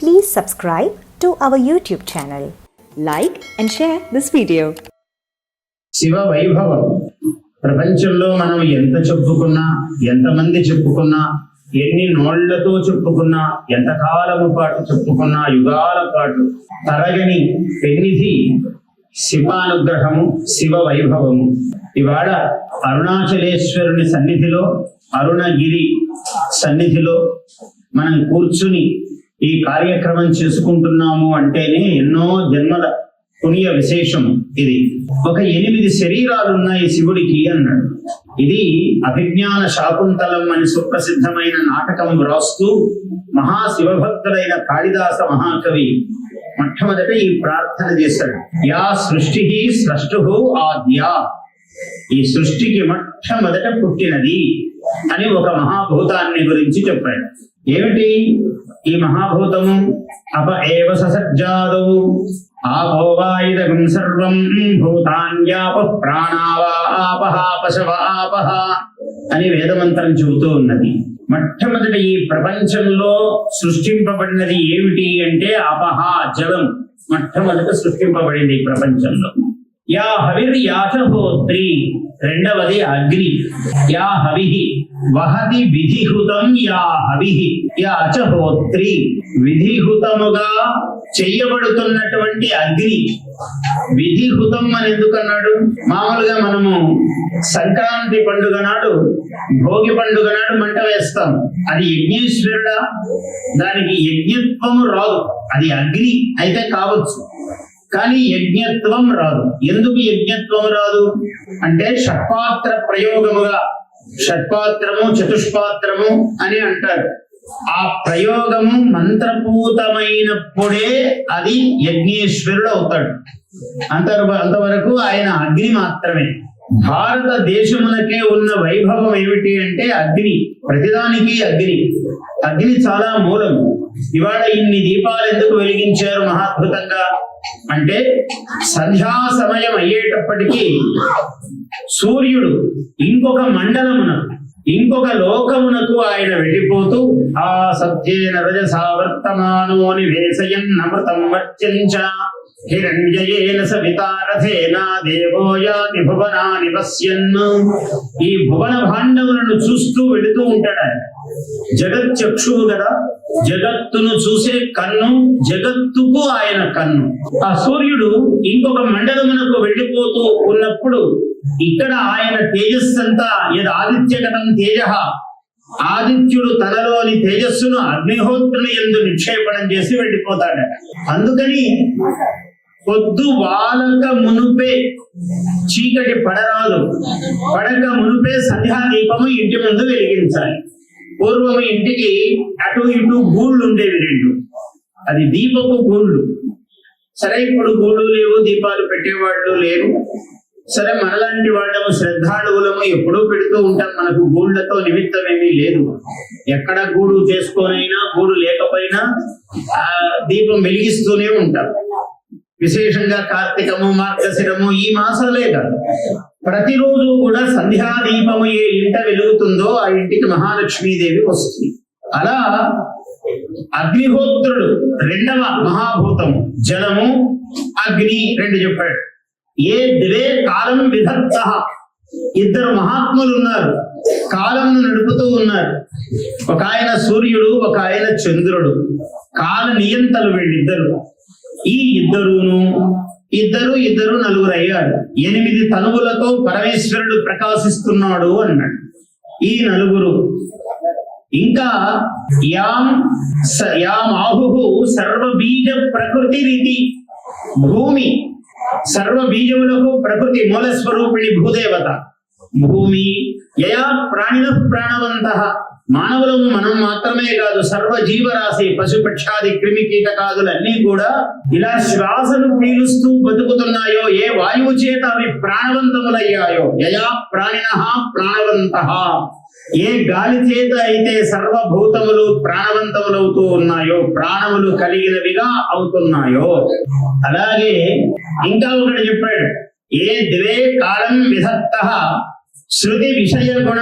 Please subscribe to our YouTube channel. Like and share this video. Shiva వైభవం ప్రపంచంలో మనం ఎంత చెప్పుకున్నా ఎంతమంది చెప్పుకున్నా ఎన్ని నోళ్ళతో చెప్పుకున్నా ఎంత కాలము పాటు చెప్పుకున్నా యుగాల పాటు తరగని పెన్నిధి శివానుగ్రహము శివ వైభవము ఇవాళ అరుణాచలేశ్వరుని సన్నిధిలో అరుణగిరి సన్నిధిలో మనం కూర్చుని ఈ కార్యక్రమం చేసుకుంటున్నాము అంటేనే ఎన్నో జన్మల పుణ్య విశేషం ఇది. ఒక ఎనిమిది శరీరాలు ఉన్నాయి శివుడికి అన్నాడు. ఇది అభిజ్ఞాన శాకుంతలం అని సుప్రసిద్ధమైన నాటకం వ్రాస్తూ మహాశివభక్తుడైన కాళిదాస మహాకవి మొట్టమొదట ఈ ప్రార్థన చేశాడు. యా సృష్టి స్రష్టు ఆద్యా. ఈ సృష్టికి మొట్టమొదట పుట్టినది అని ఒక మహాభూతాన్ని గురించి చెప్పాడు. ఏమిటి? ఈ మహాభూతం అప ఏవ ససజ్జాదౌ ఆపోవాయిదం సర్వం భూతాన్యాప ప్రాణావా ఆపహ పశవ ఆపహ అని వేదమంత్రం చెబుతూ ఉన్నది. మొట్టమొదటి ఈ ప్రపంచంలో సృష్టింపబడినది ఏమిటి అంటే అపహ జలం. మొట్టమొదట సృష్టింపబడింది ఈ ప్రపంచంలో. యా హవిర్ యాచహోత్రి రెండవది అగ్ని. యా హవిహి వహతి విధిహృతం యా హవిహి యా అచహోత్రి విధిహృతముగా చెయ్యబడుతున్నటువంటి అగ్ని. విధిహృతం అని ఎందుకన్నాడు? మామూలుగా మనము సంక్రాంతి పండుగ నాడు భోగి పండుగ నాడు మంట వేస్తాం. అది యజ్ఞేశ్వరుడా? దానికి యజ్ఞత్వము రాదు. అది అగ్ని అయితే కావచ్చు. కానీ యజ్ఞత్వం రాదు. ఎందుకు యజ్ఞత్వం రాదు? అంటే షట్పాత్ర ప్రయోగముగా షట్పాత్రము చతుష్పాత్రము అని అంటారు. ఆ ప్రయోగము మంత్రపూతమైనప్పుడే అది యజ్ఞేశ్వరుడు అవుతాడు. అంతర్ అంతవరకు ఆయన అగ్ని మాత్రమే. భారతదేశమునకే ఉన్న వైభవం ఏమిటి అంటే అగ్ని. ప్రతిదానికి అగ్ని. అగ్ని చాలా మూలం. ఇవాళ ఇన్ని దీపాలు ఎందుకు వెలిగించారు మహాద్భుతంగా? అంటే సంధ్యా సమయం అయ్యేటప్పటికీ సూర్యుడు ఇంకొక మండలమున ఇంకొక లోకమునకు ఆయన వెళ్ళిపోతూ ఆ సత్యేన రజసావర్తమానో నివేశయన్ వేసయన్నమృతం వర్చంచ హిరణ్యయేన సవితారథేనా దేవో యాతి భువనాని పశ్యన్ ఈ భువన భాండవులను చూస్తూ వెళుతూ ఉంటాడు ఆయన. జగత్ చక్షువు కదా జగత్తును చూసే కన్ను జగత్తుకు ఆయన కన్ను. ఆ సూర్యుడు ఇంకొక మండలమునకు వెళ్ళిపోతూ ఉన్నప్పుడు ఇక్కడ ఆయన తేజస్సంతా ఏది ఆదిత్యగతం తేజ ఆదిత్యుడు తనలోని తేజస్సును అగ్నిహోత్రుని ఎందు నిక్షేపణం చేసి వెళ్ళిపోతాడు. అందుకని పొద్దు వాలక మునుపే. చీకటి పడరాదు. పడక మునుపే సంధ్యా దీపము ఇంటి ముందు వెలిగించాలి. పూర్వము ఇంటికి అటు ఇటు గూళ్ళు ఉండేవి రెండు అది దీపపు గూళ్ళు. సరే ఇప్పుడు గూళ్ళు లేవు దీపాలు పెట్టేవాళ్ళు లేరు. సరే మనలాంటి వాళ్ళము శ్రద్ధాళువులము ఎప్పుడూ పెడుతూ ఉంటాం. మనకు గూళ్ళతో నిమిత్తం ఏమీ లేదు. ఎక్కడ గూడు చేసుకోనైనా గూడు లేకపోయినా ఆ దీపం వెలిగిస్తూనే ఉంటాం. విశేషంగా కార్తీకము మార్గశిరము ఈ మాసంలే కాదు. ప్రతిరోజు కూడా సంధ్యాదీపము ఏ ఇంట వెలుగుతుందో ఆ ఇంటికి మహాలక్ష్మీదేవి వస్తుంది. అలా అగ్నిహోత్రుడు రెండవ మహాభూతము జలము అగ్ని రెండు చెప్పాడు. ఏ ద్వే కాలం విధత్త ఇద్దరు మహాత్ములు ఉన్నారు. కాలంను నడుపుతూ ఉన్నారు. ఒక ఆయన సూర్యుడు ఒక ఆయన చంద్రుడు. కాల నియంతలు వీళ్ళిద్దరు. ఈ ఇద్దరును ఇద్దరు ఇద్దరు నలుగురు అయ్యారు ఎనిమిది తనువులతో పరమేశ్వరుడు ప్రకాశిస్తున్నాడు అన్నాడు. ఈ నలుగురు. ఇంకా యాం స- యాం ఆహు సర్వబీజ ప్రకృతి రీతి భూమి. సర్వ బీజములకు ప్రకృతి మూల స్వరూపిణి భూదేవత. భూమి యయా ప్రాణిన ప్రాణవంత. మానవులము మనం మాత్రమే కాదు సర్వ జీవరాశి పశుపక్షాది క్రిమి కీటకాదులన్నీ కూడా ఇలా శ్వాసను పీలుస్తూ బతుకుతున్నాయో ఏ వాయువు చేత అవి ప్రాణవంతములయ్యాయో యయా ప్రాణిన ప్రాణవంత. ఏ గాలి చేత అయితే సర్వభూతములు ప్రాణవంతములవుతూ ఉన్నాయో ప్రాణములు కలిగినవిగా అవుతున్నాయో. అలాగే ఇంకా ఒకటి చెప్పాడు ఏ ద్వే కాలం విధత్త శృతి విషయ గుణ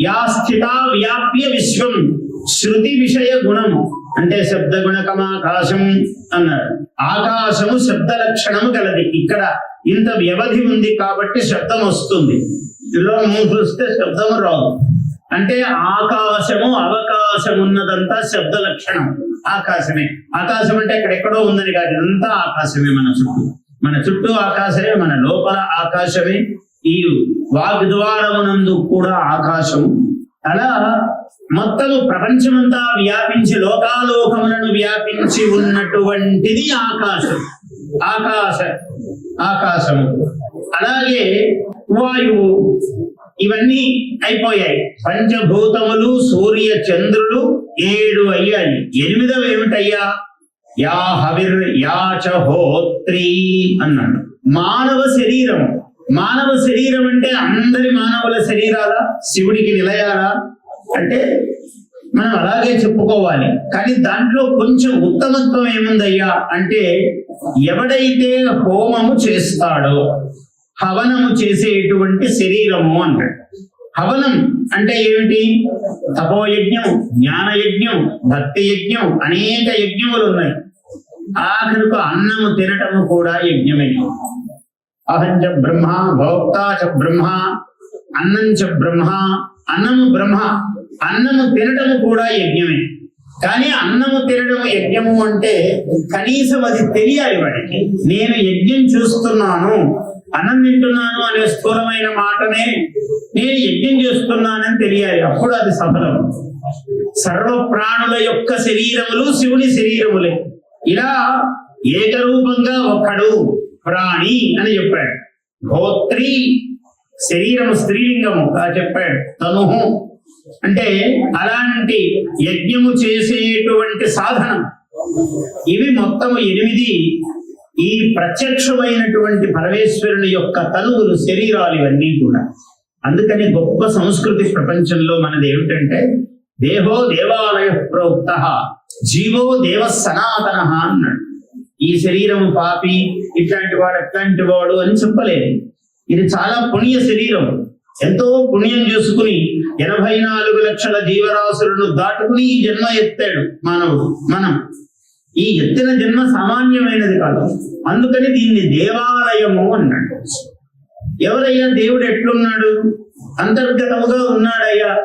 యా స్థిత వ్యాప్య విశ్వం శృతి విషయ గుణము అంటే శబ్ద గుణకమాకాశం అన్నారు ఆకాశము శబ్ద లక్షణము గలది. ఇక్కడ ఇంత వ్యవధి ఉంది కాబట్టి శబ్దం వస్తుంది. ఇలా మూసిస్తే శబ్దము రాదు. అంటే ఆకాశము అవకాశం ఉన్నదంతా శబ్ద లక్షణం ఆకాశమే. ఆకాశం అంటే ఎక్కడెక్కడో ఉందని కాదు ఇదంతా ఆకాశమే మన చుట్టూ. మన చుట్టూ ఆకాశమే మన లోపల ఆకాశమే. ఈ వాగ్ద్వారమునందు కూడా ఆకాశము. అలా మొత్తము ప్రపంచమంతా వ్యాపించి లోకాలోకములను వ్యాపించి ఉన్నటువంటిది ఆకాశం. ఆకాశ ఆకాశము. అలాగే వాయువు ఇవన్నీ అయిపోయాయి. పంచభూతములు సూర్య చంద్రులు ఏడు అయ్యాయి. ఎనిమిదవ ఏమిటయ్యా? యా హవిర్ యాచ హోత్రి అన్నాడు. మానవ శరీరం మానవ శరీరం అంటే అందరి మానవుల శరీరాలా? శివుడికి నిలయాలా? అంటే మనం అలాగే చెప్పుకోవాలి. కానీ దాంట్లో కొంచెం ఉత్తమత్వం ఏముందయ్యా? అంటే ఎవడైతే హోమము చేస్తాడో హవనము చేసేటువంటి శరీరము అంటాడు. హవనం అంటే ఏమిటి? తపోయజ్ఞం జ్ఞాన యజ్ఞం భక్తి యజ్ఞం అనేక యజ్ఞములు ఉన్నాయి. ఆఖరుకు అన్నము తినటము కూడా యజ్ఞమే. అహం చ బ్రహ్మ భోక్త చ బ్రహ్మ అన్నం చ బ్రహ్మ అన్నము బ్రహ్మ అన్నము తినటము కూడా యజ్ఞమే. కానీ అన్నము తినడం యజ్ఞము అంటే కనీసం అది తెలియాలి వాడికి. నేను యజ్ఞం చూస్తున్నాను అన్నం తింటున్నాను అనే స్థూలమైన మాటనే నేను యజ్ఞం చేస్తున్నానని తెలియాలి. అప్పుడు అది సఫలం. సర్వ ప్రాణుల యొక్క శరీరములు శివుని శరీరములే. ఇలా ఏకరూపంగా ఒక్కడు ప్రాణి అని చెప్పాడు. గోత్రి శరీరం స్త్రీలింగము అలా చెప్పాడు. తనుహు. అంటే అలాంటి యజ్ఞము చేసేటువంటి సాధనం. ఇవి మొత్తము ఎనిమిది ఈ ప్రత్యక్షమైనటువంటి పరమేశ్వరుని యొక్క తనువులు శరీరాలు ఇవన్నీ కూడా. అందుకని గొప్ప సంస్కృతి ప్రపంచంలో మనది ఏమిటంటే దేహో దేవాలయ ప్రోక్త జీవో దేవ సనాతన అన్నాడు. ఈ శరీరం పాపి ఇట్లాంటి వాడు అట్లాంటి వాడు అని చెప్పలేదు. ఇది చాలా పుణ్య శరీరం. ఎంతో పుణ్యం చేసుకుని ఎనభై నాలుగు లక్షల జీవరాశులను దాటుకుని ఈ జన్మ ఎత్తాడు మానవుడు మనం. ఈ ఎత్తిన జన్మ సామాన్యమైనది కాదు. అందుకని దీన్ని దేవాలయము అన్నాడు. ఎవరయ్యా దేవుడు ఎట్లున్నాడు? అంతర్గతముగా ఉన్నాడయ్యా?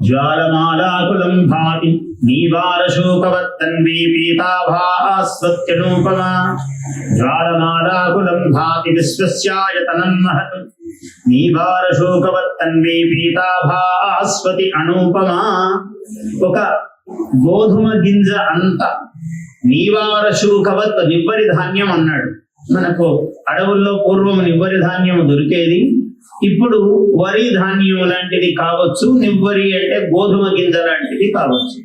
జ్వాలమాలాకులం భాతి నీవారశోకవత్తన్వీ పీతాభాస్వత్యనూపమా జ్వాలమాలాకులం భాతి విశ్వస్యాయతనం మహత్ నీవారశోకవత్తన్వీ పీతాభాస్వతి అనూపమా ఒక గోధుమ గింజ అంత నీవారశూకవత్ నివ్వరి ధాన్యం అన్నాడు. మనకు అడవుల్లో పూర్వం నివ్వరి ధాన్యం దొరికేది ఇప్పుడు వరి ధాన్యం లాంటిది కావచ్చు నివ్వరి అంటే గోధుమ గింజ లాంటిది కావచ్చు.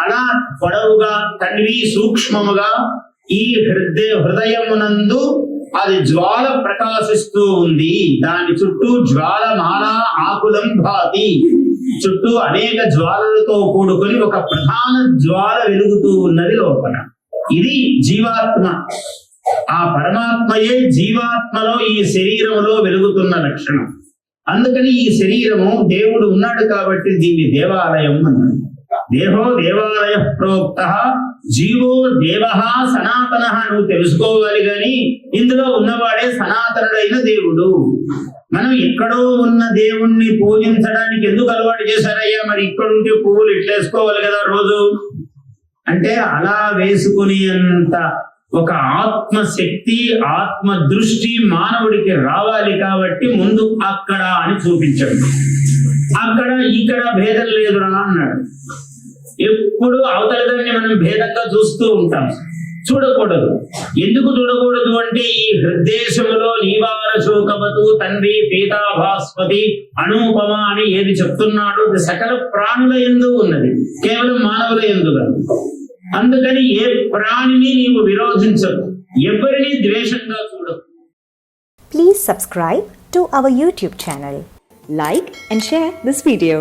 అలా పొడవుగా తన్వి సూక్ష్మముగా ఈ హృదయ హృదయమునందు అది జ్వాల ప్రకాశిస్తూ ఉంది. దాని చుట్టూ జ్వాలమాల ఆకులం భాతి. చుట్టూ అనేక జ్వాలలతో కూడుకొని ఒక ప్రధాన జ్వాల వెలుగుతూ ఉన్నది లోపల. ఇది జీవాత్మ. ఆ పరమాత్మయే జీవాత్మలో ఈ శరీరంలో వెలుగుతున్న లక్షణం. అందుకని ఈ శరీరము దేవుడు ఉన్నాడు కాబట్టి దీన్ని దేవాలయం అన్నాడు దేహో దేవాలయ ప్రోక్త జీవో దేవ సనాతన నువ్వు తెలుసుకోవాలి గాని ఇందులో ఉన్నవాడే సనాతనుడైన దేవుడు. మనం ఎక్కడో ఉన్న దేవుణ్ణి పూజించడానికి ఎందుకు అలవాటు చేశారయ్యా? మరి ఇక్కడుంటే పువ్వులు ఇట్లేసుకోవాలి కదా రోజు. అంటే అలా వేసుకుని అంత ఒక ఆత్మ శక్తి ఆత్మ దృష్టి మానవుడికి రావాలి కాబట్టి ముందు అక్కడ అని చూపించండి. అక్కడ ఇక్కడ భేదం లేదురా అన్నాడు. ఎప్పుడు అవతలదాన్ని మనం భేదంగా చూస్తూ ఉంటాం. చూడకూడదు. ఎందుకు చూడకూడదు అంటే ఈ హృదయములో నీవార శోకవతు తండ్రి పీతాభాస్పతి అనూపమ అని ఏది చెప్తున్నాడు సకల ప్రాణుల ఎందు ఉన్నది. కేవలం మానవుల ఎందు కాదు. అందుకని ఏ ప్రాణిని నీవు విరోధించదు ఎవరిని ద్వేషంగా చూడదు Please subscribe to our YouTube channel. Like and share this video.